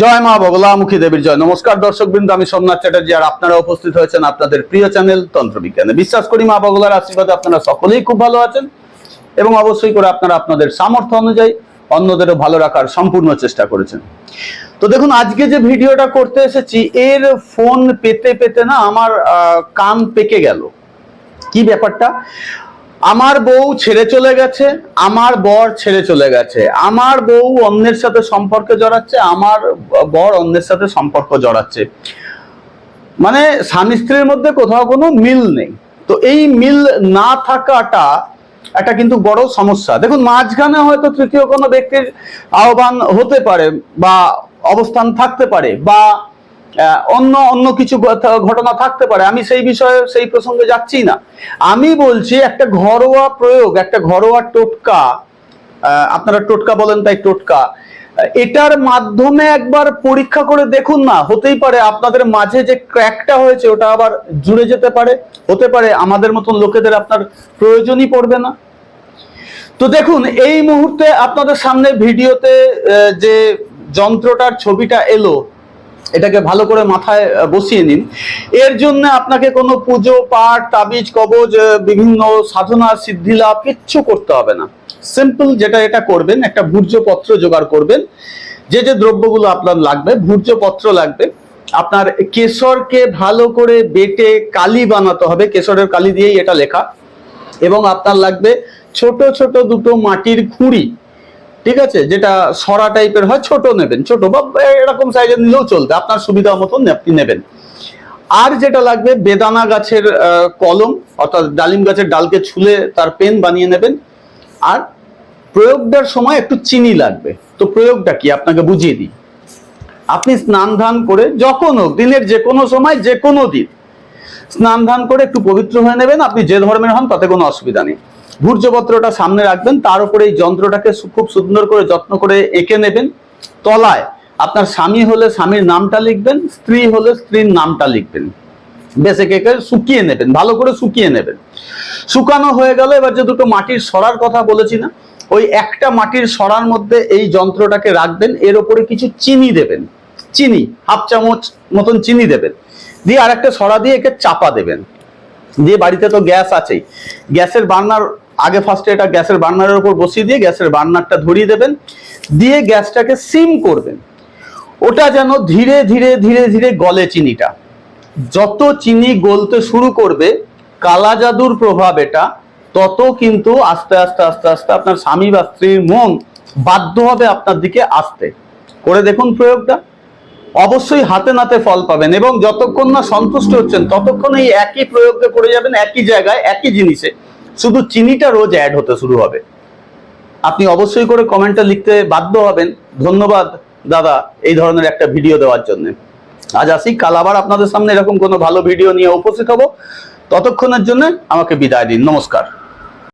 জয় মা বগলামুখী দেবীর জয়। নমস্কার দর্শক বৃন্দ আমি সোমনাথ চ্যাটার্জি আর আপনারা উপস্থিত হয়েছেন আপনাদের প্রিয় চ্যানেল তন্ত্রবিজ্ঞানে। বিশ্বাস করি মা বগলার আশীর্বাদে আপনারা সকলেই খুব ভালো আছেন এবং অবশ্যই করে আপনারা আপনাদের সামর্থ্য অনুযায়ী অন্যদেরও ভালো রাখার সম্পূর্ণ চেষ্টা করেছেন। তো দেখুন, আজকে যে ভিডিওটা করতে এসেছি, এর ফোন পেতে পেতে না আমার কান পেকে গেল। কি ব্যাপারটা? আমার বউ ছেড়ে চলে গেছে, আমার বর ছেড়ে চলে গেছে। আমার বউ অন্যের সাথে সম্পর্কে জড়াচ্ছে, আমার বর অন্যের সাথে সম্পর্ক জড়াচ্ছে। মানে স্বামী স্ত্রীর মধ্যে কোথাও কোনো মিল নেই। তো এই মিল না থাকাটা একটা কিন্তু বড় সমস্যা। দেখুন, মাঝখানে হয়তো তৃতীয় কোনো ব্যক্তির আহ্বান হতে পারে বা অবস্থান থাকতে পারে বা অন্য অন্য কিছু ঘটনা থাকতে পারে। আমি সেই বিষয়ে সেই প্রসঙ্গে যাচ্ছি না। আমি বলছি একটা ঘরোয়া প্রয়োগ, একটা ঘরোয়া টোটকা আপনারা টোটকা বলেন তাই টোটকা এটার মাধ্যমে একবার পরীক্ষা করে দেখুন না, হতেই পারে আপনাদের মাঝে যে ক্র্যাকটা হয়েছে ওটা আবার জুড়ে যেতে পারে, হতে পারে আমাদের মতন লোকেদের আপনার প্রয়োজনই পড়বে না। তো দেখুন, এই মুহূর্তে আপনাদের সামনে ভিডিওতে যে যন্ত্রটার ছবিটা এলো এটাকে ভালো করে মাথায় বসিয়ে নিন। এর জন্য আপনাকে কোনো পুজো, পাঠ, তাবিজ, কবজ বিভিন্ন সাধনা সিদ্ধি লাভ কিচ্ছু করতে হবে না। সিম্পল যেটা এটা করবেন, একটা ভূর্জপত্র জোগাড় করবেন। যে যে দ্রব্যগুলো আপনার লাগবে, ভূর্জপত্র লাগবে। আপনার কেশরকে ভালো করে বেটে কালি বানাতে হবে। কেশরের কালি দিয়েই এটা লেখা। এবং আপনার লাগবে ছোট ছোট দুটো মাটির খুঁড়ি। ঠিক আছে? যেটা সরা টাইপের হয়, ছোট নেবেন। ছোট বা এরকম সাইজের নিলেও চলবে, আপনার সুবিধা মতন আপনি নেবেন। আর যেটা লাগবে, বেদানা গাছের কলম, অর্থাৎ ডালিম গাছের ডালকে ছুলে তার পেন বানিয়ে নেবেন। আর প্রয়োগটার সময় একটু চিনি লাগবে। তো প্রয়োগটা কি? আপনাকে বুঝিয়ে দিই। আপনি স্নান ধান করে যখন হোক, দিনের যে কোনো সময়, যে কোনো দিন, স্নান ধান করে একটু পবিত্র হয়ে নেবেন। আপনি যে ধর্মের হন, তাতে কোনো অসুবিধা নেই। ভূর্জপত্রটা সামনে রাখবেন, তার উপরে এই যন্ত্রটাকে খুব সুন্দর করে যত্ন করে এঁকে নেবেন। তলায় আপনার স্বামী হলে স্বামীর নামটা লিখবেন, স্ত্রী হলে স্ত্রীর নামটা লিখবেন। বেশ একে একে শুকিয়ে নেবেন, ভালো করে শুকিয়ে নেবেন। শুকানো হয়ে গেল, এবার যে দুটো মাটির সরার কথা বলেছি না, ওই একটা মাটির সরার মধ্যে এই যন্ত্রটাকে রাখবেন, এর ওপরে কিছু চিনি দেবেন। চিনি, হাফ চামচ মতন চিনি দেবেন। দিয়ে আরেকটা সরা দিয়ে একে চাপা দেবেন। দিয়ে বাড়িতে তো গ্যাস আছেই। গ্যাসের বার্নার আগে ফার্স্টে এটা গ্যাসের বার্নারের উপর বসিয়ে দিয়ে গ্যাসের বার্নারটা ধরিয়ে দেবেন। দিয়ে গ্যাসটাকে সিম করবেন। ওটা যেন ধীরে ধীরে ধীরে ধীরে গলে চিনিটা। যত চিনি গলতে শুরু করবে, কালা জাদুর প্রভাব এটা, তত কিন্তু আস্তে আস্তে আস্তে আস্তে আপনার স্বামী বা স্ত্রীর মন বাধ্য হবে আপনার দিকে আসতে। করে দেখুন প্রয়োগটা। অবশ্যই হাতে নাতে ফল পাবেন এবং যতক্ষণ না সন্তুষ্ট হচ্ছেন, ততক্ষণ এই একই প্রয়োগকে করে যাবেন একই জায়গায়, একই জিনিসে। শুধু চিনিটা রোজ অ্যাড হতে শুরু হবে। আপনি অবশ্যই করে কমেন্টটা লিখতে বাধ্য হবেন। ধন্যবাদ দাদা এই ধরনের একটা ভিডিও দেওয়ার জন্য। আজ আসি, কাল আবার আপনাদের সামনে এরকম কোনো ভালো ভিডিও নিয়ে উপস্থিত হব। ততক্ষণের জন্য আমাকে বিদায় দিন। নমস্কার।